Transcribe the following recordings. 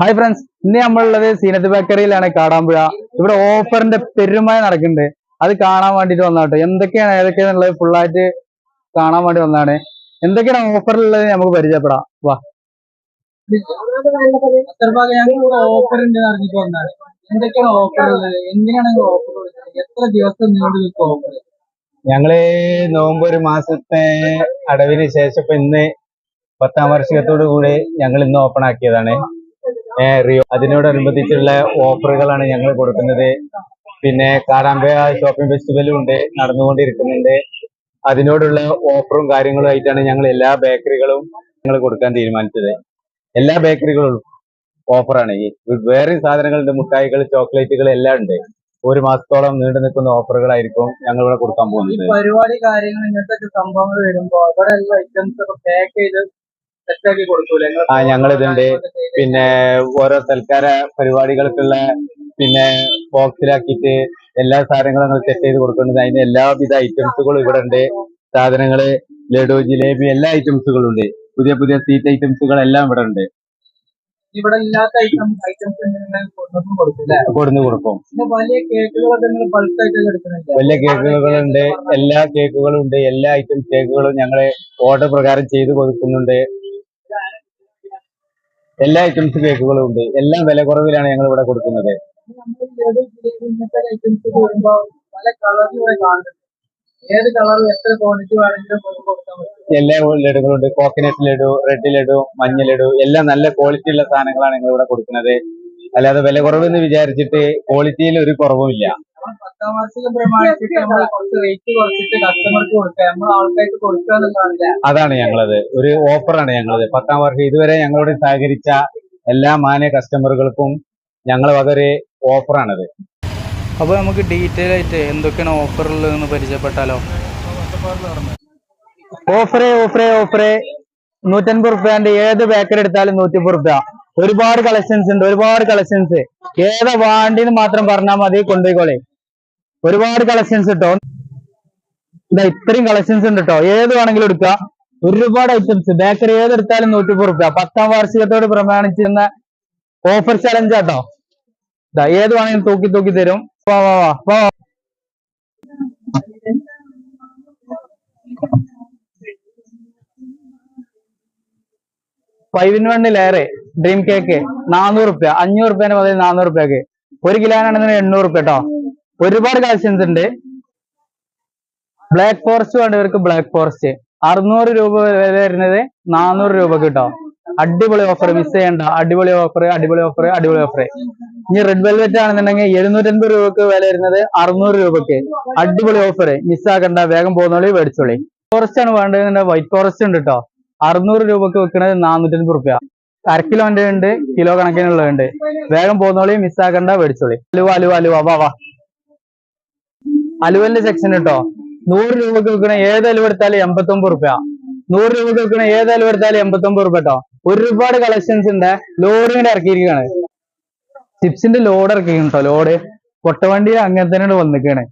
Hi friends ഇന്ന് നമ്മളുള്ളത് സീനത്ത് ബേക്കറിയിലാണ് കാടാമ്പുഴ. ഇവിടെ ഓഫറിന്റെ പെരുമഴ നടക്കുന്നുണ്ട്. അത് കാണാൻ വേണ്ടിട്ട് വന്നാട്ടോ എന്തൊക്കെയാണ് ഏതൊക്കെയാന്നുള്ളത് ഫുള്ളായിട്ട് കാണാൻ വേണ്ടി വന്നാണ് എന്തൊക്കെയാണ് ഓഫറിലുള്ളത് നമുക്ക് പരിചയപ്പെടാം. വാ. ഓഫർ ഞങ്ങൾ നോമ്പ് ഒരു മാസത്തെ അടവിന് ശേഷം ഇപ്പൊ ഇന്ന് പത്താം വാർഷികത്തോടു കൂടി ഞങ്ങൾ ഇന്ന് ഓപ്പൺ ആക്കിയതാണ്. റിയോ അതിനോടനുബന്ധിച്ചുള്ള ഓഫറുകളാണ് ഞങ്ങൾ കൊടുക്കുന്നത്. പിന്നെ കാടാമ്പ ഷോപ്പിംഗ് ഫെസ്റ്റിവലും ഉണ്ട് നടന്നുകൊണ്ടിരിക്കുന്നുണ്ട്. അതിനോടുള്ള ഓഫറും കാര്യങ്ങളും ആയിട്ടാണ് ഞങ്ങൾ എല്ലാ ബേക്കറികളും ഞങ്ങൾ കൊടുക്കാൻ തീരുമാനിച്ചത്. എല്ലാ ബേക്കറികളും ഓഫറാണ്. ഈ വേറെ സാധനങ്ങളുണ്ട് മുട്ടായികൾ ചോക്ലേറ്റുകൾ എല്ലാം ഉണ്ട്. ഒരു മാസത്തോളം നീണ്ടു നിൽക്കുന്ന ഓഫറുകളായിരിക്കും ഞങ്ങൾ ഇവിടെ കൊടുക്കാൻ പോകുന്നത്. പരിപാടി കാര്യങ്ങൾ ഇങ്ങനത്തെ സംഭവങ്ങൾ വരുമ്പോൾ അവിടെ ഐറ്റംസ് പാക്ക് ചെയ്ത് സെറ്റാക്കി കൊടുക്കൂലെ? ആ, ഞങ്ങളിതുണ്ട്. പിന്നെ ഓരോ സൽക്കാര പരിപാടികൾക്കുള്ള പിന്നെ ബോക്സിലാക്കിയിട്ട് എല്ലാ സാധനങ്ങളും ഞങ്ങൾ സെറ്റ് ചെയ്ത് കൊടുക്കുന്നുണ്ട്. അതിന് എല്ലാവിധ ഐറ്റംസുകളും ഇവിടെ ഉണ്ട്. സാധനങ്ങൾ ലഡു ജിലേബി എല്ലാ ഐറ്റംസുകളും ഉണ്ട്. പുതിയ പുതിയ സ്വീറ്റ് ഐറ്റംസുകൾ എല്ലാം ഇവിടെ ഉണ്ട്. ഇവിടെ ഇല്ലാത്ത ഐറ്റംസ് കൊടുന്ന് കൊടുക്കും വലിയ കേക്കുകളൊക്കെ വലിയ കേക്കുകളുണ്ട്. എല്ലാ കേക്കുകളും ഉണ്ട്. എല്ലാ ഐറ്റം കേക്കുകളും ഞങ്ങൾ ഓർഡർ പ്രകാരം ചെയ്തു കൊടുക്കുന്നുണ്ട്. എല്ലാ ഐറ്റംസ് കേക്കുകളും ഉണ്ട്. എല്ലാം വില കുറവിലാണ് ഞങ്ങൾ ഇവിടെ കൊടുക്കുന്നത്. ലഡുകളും ഉണ്ട്. ഏത് എത്ര എല്ലാ ലഡുകളുണ്ട് കോക്കനട്ട് ലഡു റെഡ് ലഡു മഞ്ഞ ലഡു എല്ലാം നല്ല ക്വാളിറ്റി ഉള്ള സാധനങ്ങളാണ് ഞങ്ങൾ ഇവിടെ കൊടുക്കുന്നത്. അല്ലാതെ വില കുറവെന്ന് വിചാരിച്ചിട്ട് ക്വാളിറ്റിയിൽ ഒരു കുറവുമില്ല. അതാണ് ഞങ്ങളത്. ഒരു ഓഫറാണ് ഞങ്ങളത്. പത്താം വർഷം ഇതുവരെ ഞങ്ങളോട് സഹകരിച്ച എല്ലാ മാന്യ കസ്റ്റമറുകൾക്കും ഞങ്ങൾ വക ഒരു ഓഫറാണത് അപ്പൊ നമുക്ക് ഡീറ്റെയിൽ ആയിട്ട് എന്തൊക്കെയാണ് ഓഫറുള്ളതെന്ന് പരിചയപ്പെട്ടാലോ? ഓഫറേ ഓഫറേ ഓഫറേ നൂറ്റൻപത് റുപ്യാന്റെ ഏത് ബേക്കറി എടുത്താലും നൂറ്റിപ്പത് റുപ്യ. ഒരുപാട് കളക്ഷൻസ് ഉണ്ട്. ഒരുപാട് കളക്ഷൻസ് ഏതാ വാണ്ടിന്ന് മാത്രം പറഞ്ഞാൽ മതി കൊണ്ടുപോയിക്കോളെ. ഒരുപാട് കളക്ഷൻസ് കിട്ടോ ഇതാ ഇത്രയും കളക്ഷൻസ് ഉണ്ട് കേട്ടോ ഏത് വേണമെങ്കിലും എടുക്കുക ഒരുപാട് ഐറ്റംസ് ബേക്കറി ഏതെടുത്താലും നൂറ്റിപ്പത് റുപ്യ. പത്താം വാർഷികത്തോട് പ്രമാണിച്ചിരുന്ന ഓഫർ ചലഞ്ച് കേട്ടോ ഇതാ ഏത് വേണമെങ്കിലും തൂക്കി തൂക്കി തരും. വാ വാ വാ വാ. ഫൈവ് ഇൻ വണ്ണിലേറെ ഡ്രീം കേക്ക് നാനൂറ് റുപ്യ. അഞ്ഞൂറ് റുപ്യന്റെ പതിൽ നാനൂറ് റുപ്യക്ക്. ഒരു കിലോനാണെന്നുണ്ടെങ്കിൽ എണ്ണൂറ് റുപ്യ കേട്ടോ ഒരുപാട് കളക്ഷൻസ് ഉണ്ട് ബ്ലാക്ക് ഫോറസ്റ്റ് വേണ്ടവർക്ക് ബ്ലാക്ക് ഫോറസ്റ്റ് അറുന്നൂറ് രൂപ വില വരുന്നത് നാനൂറ് രൂപ കേട്ടോ അടിപൊളി ഓഫർ മിസ് ചെയ്യണ്ട. അടിപൊളി ഓഫർ അടിപൊളി ഓഫർ അടിപൊളി ഓഫർ ഇനി റെഡ് വെൽവെറ്റ് ആണെന്നുണ്ടെങ്കിൽ എഴുന്നൂറ്റൻപത് രൂപക്ക് വില വരുന്നത് അറുന്നൂറ് രൂപക്ക്. അടിപൊളി ഓഫർ മിസ് ആക്കണ്ട. വേഗം പോകുന്നോളി മേടിച്ചോളി. ഫോറസ്റ്റ് ആണ് വേണ്ടതെന്നുണ്ടെങ്കിൽ വൈറ്റ് ഫോറസ്റ്റ് ഉണ്ട് കേട്ടോ അറുന്നൂറ് രൂപക്ക് വെക്കുന്നത് നാനൂറ്റൻപത് റുപ്യ. അര കിലോന്റെ ഉണ്ട് കിലോ കണക്കിനുള്ളതുണ്ട് വേഗം പോകുന്നോളി മിസ്സാക്കണ്ട മേടിച്ചോളി. അലുവ അലുവ അലുവ. വാ വാ. അലുവന്റെ സെക്ഷൻ കേട്ടോ നൂറ് രൂപക്ക് വിൽക്കണ ഏത് അലുവ എടുത്താലും എൺപത്തൊമ്പത് റുപ്യ. നൂറ് രൂപക്ക് വിൽക്കണ ഏത് അലുവ എടുത്താലും എൺപത്തൊമ്പത് റുപ്യ കേട്ടോ ഒരുപാട് കളക്ഷൻസ് ഉണ്ട്. ലോഡ് ഇങ്ങനെ ഇറക്കിയിരിക്കുകയാണ് ചിപ്സിന്റെ ലോഡ് ഇറക്കിയിരിക്കുന്നു കേട്ടോ ലോഡ് കൊട്ടവണ്ടി അങ്ങനെ തന്നെ വന്നിക്കണേ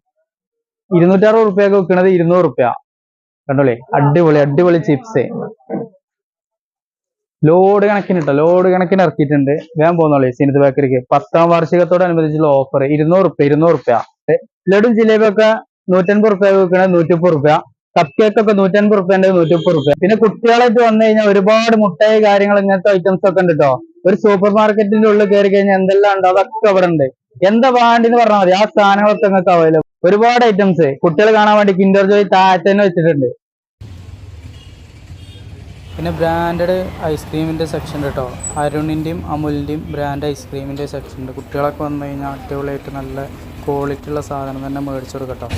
ഇരുന്നൂറ്ററുപത് റുപ്യൊക്കെ വിൽക്കണത് ഇരുന്നൂറ് റുപ്യ. കണ്ടോളേ? അടിപൊളി അടിപൊളി ചിപ്സ്. ലോഡ് കണക്കിന് കേട്ടോ ലോഡ് കണക്കിന് ഇറക്കിയിട്ടുണ്ട്. വേഗം പോകുന്നോളേ സീനത്ത് ബേക്കറിക്ക് പത്താം വാർഷികത്തോടനുബന്ധിച്ചുള്ള ഓഫർ ഇരുന്നൂറ് റുപ്യ ഇരുന്നൂറ് റുപ്യ. ലഡും ജിലേബിയൊക്കെ നൂറ്റൻപത് റുപ്യ വിൽക്കണത് നൂറ്റിപ്പത് റുപ്യ. കപ്പ് കേക്ക് ഒക്കെ നൂറ്റൻപത് റുപ്യന്റെ നൂറ്റിപ്പത് റുപ്യ. പിന്നെ കുട്ടികളായിട്ട് വന്നു കഴിഞ്ഞാൽ ഒരുപാട് മുട്ടായി കാര്യങ്ങൾ ഇങ്ങനത്തെ ഐറ്റംസ് ഒക്കെ ഉണ്ട് കേട്ടോ ഒരു സൂപ്പർ മാർക്കറ്റിന്റെ ഉള്ളിൽ കയറി കഴിഞ്ഞാൽ എന്തെല്ലാം ഉണ്ടോ അതൊക്കെ അവിടെ ഉണ്ട്. എന്താ വേണ്ടിന്ന് പറഞ്ഞാൽ മതി. ആ സാധനങ്ങളൊക്കെ നിങ്ങൾക്ക് അവൈലബിൾ ഒരുപാട് ഐറ്റംസ് കുട്ടികൾ കാണാൻ വേണ്ടി കിൻഡർ ജോയ് താഴത്തന്നെ വെച്ചിട്ടുണ്ട്. പിന്നെ ബ്രാൻഡഡ് ഐസ്ക്രീമിന്റെ സെക്ഷൻ കേട്ടോ അരുണിന്റെയും അമുലിന്റെയും ബ്രാൻഡ് ഐസ്ക്രീമിന്റെ സെക്ഷൻ ഉണ്ട്. കുട്ടികളൊക്കെ വന്നു കഴിഞ്ഞാൽ അടിപൊളിയായിട്ട് നല്ല ക്വാളിറ്റി ഉള്ള സാധനം തന്നെ മേടിച്ചു കൊടുക്കട്ടോ.